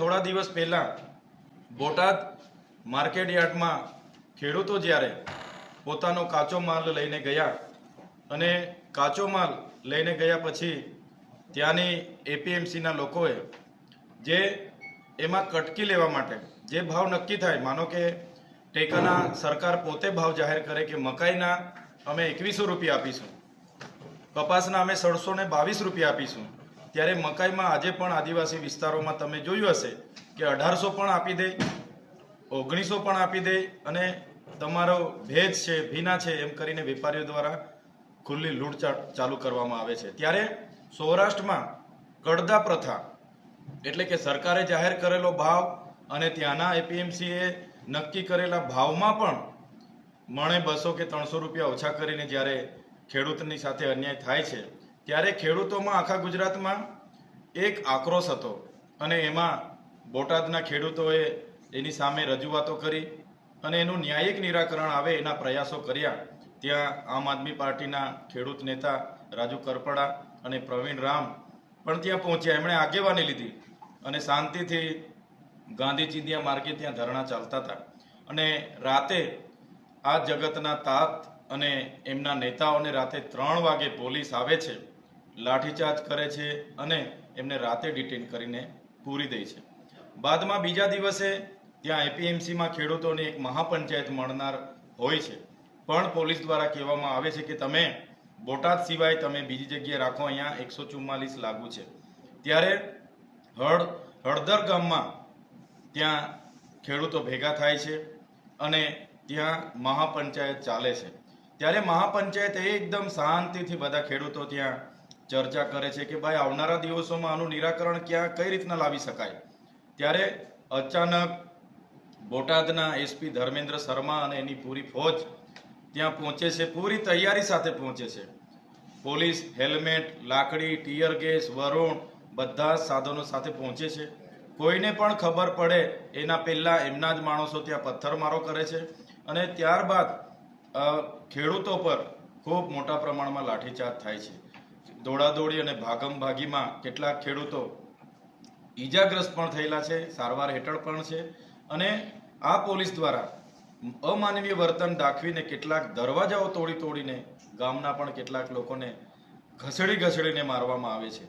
થોડા દિવસ પહેલા બોટાદ માર્કેટ યાર્ડમાં ખેડૂતો જ્યારે પોતાનો કાચો માલ લઈને ગયા અને કાચો માલ લઈને ગયા પછી ત્યાંની એપીએમસીના લોકોએ જે એમાં કટકી લેવા માટે જે ભાવ નક્કી થાય, માનો કે ટેકાના સરકાર પોતે ભાવ જાહેર કરે કે મકાઈના અમે એકવીસો રૂપિયા આપીશું, કપાસના અમે સડસો ને બાવીસ રૂપિયા આપીશું ત્યારે મકાઈમાં આજે પણ આદિવાસી વિસ્તારોમાં તમે જોયું હશે કે અઢારસો પણ આપી દે, ઓગણીસો પણ આપી દે અને તમારો ભેજ છે, ભીના છે એમ કરીને વેપારીઓ દ્વારા ખુલ્લી લૂંટચાટ ચાલુ કરવામાં આવે છે. ત્યારે સૌરાષ્ટ્રમાં કડદા પ્રથા એટલે કે સરકારે જાહેર કરેલો ભાવ અને ત્યાંના એપીએમસીએ નક્કી કરેલા ભાવમાં પણ મણે બસો કે ત્રણસો રૂપિયા ઓછા કરીને જ્યારે ખેડૂતની સાથે અન્યાય થાય છે ત્યારે ખેડૂતોમાં આખા ગુજરાતમાં એક આક્રોશ હતો અને એમાં બોટાદના ખેડૂતોએ એની સામે રજૂઆતો કરી અને એનું ન્યાયિક નિરાકરણ આવે એના પ્રયાસો કર્યા. ત્યાં આમ આદમી પાર્ટીના ખેડૂત નેતા રાજુ કરપડા અને પ્રવીણ રામ પણ ત્યાં પહોંચ્યા. એમણે આગેવાની લીધી અને શાંતિથી ગાંધી ચિંધિયા માર્ગે ત્યાં ધરણા ચાલતા હતા. અને રાતે આ જગતના તાત અને એમના નેતાઓને રાતે ત્રણ વાગે પોલીસ આવે છે. લાઠીચાર્જ કરે છે અને એમને રાતે ડિટેન કરીને પૂરી દે છે. બાદમાં બીજા દિવસે ત્યાં એપીએમસીમાં ખેડૂતોની એક મહાપંચાયત મળનાર હોય છે. પણ પોલીસ દ્વારા કહેવામાં આવે છે કે તમે બોટાદ સિવાય તમે બીજી જગ્યાએ રાખો, અહીંયા એકસો ચુમ્માલીસ લાગુ છે. ત્યારે હળ, હળદર ગામમાં ત્યાં ખેડૂતો ભેગા થાય છે અને ત્યાં મહાપંચાયત ચાલે છે. ત્યારે મહાપંચાયત એકદમ શાંતિથી બધા ખેડૂતો ત્યાં ચર્ચા કરે છે કે ભાઈ આવનારા દિવસોમાં આનું નિરાકરણ ક્યાં, કઈ રીતના લાવી શકાય? ત્યારે અચાનક બોટાદના એસપી ધર્મેન્દ્ર શર્મા અને એની પૂરી ફોજ ત્યાં પહોંચે છે, પૂરી તૈયારી સાથે પહોંચે છે. પોલીસ, હેલ્મેટ, લાકડી, ટીયર ગેસ, વરુણ બધા સાધનો સાથે પહોંચે છે. કોઈને પણ ખબર પડે એના પહેલા એમના જ માણસો ત્યાં પથ્થરમારો કરે છે અને ત્યારબાદ ખેડૂતો પર ખૂબ મોટા પ્રમાણમાં લાઠીચાર્જ થાય છે. દોડાદોડી અને ભાગમ ભાગીમાં કેટલાક ખેડૂતો ઈજાગ્રસ્ત પણ થયેલા છે, સારવાર હેઠળ પણ છે અને આ પોલીસ દ્વારા અમાનવીય વર્તન દાખવીને કેટલાક દરવાજાઓ તોડી તોડીને ગામના પણ કેટલાક લોકોને ઘસડી ઘસડીને મારવામાં આવે છે.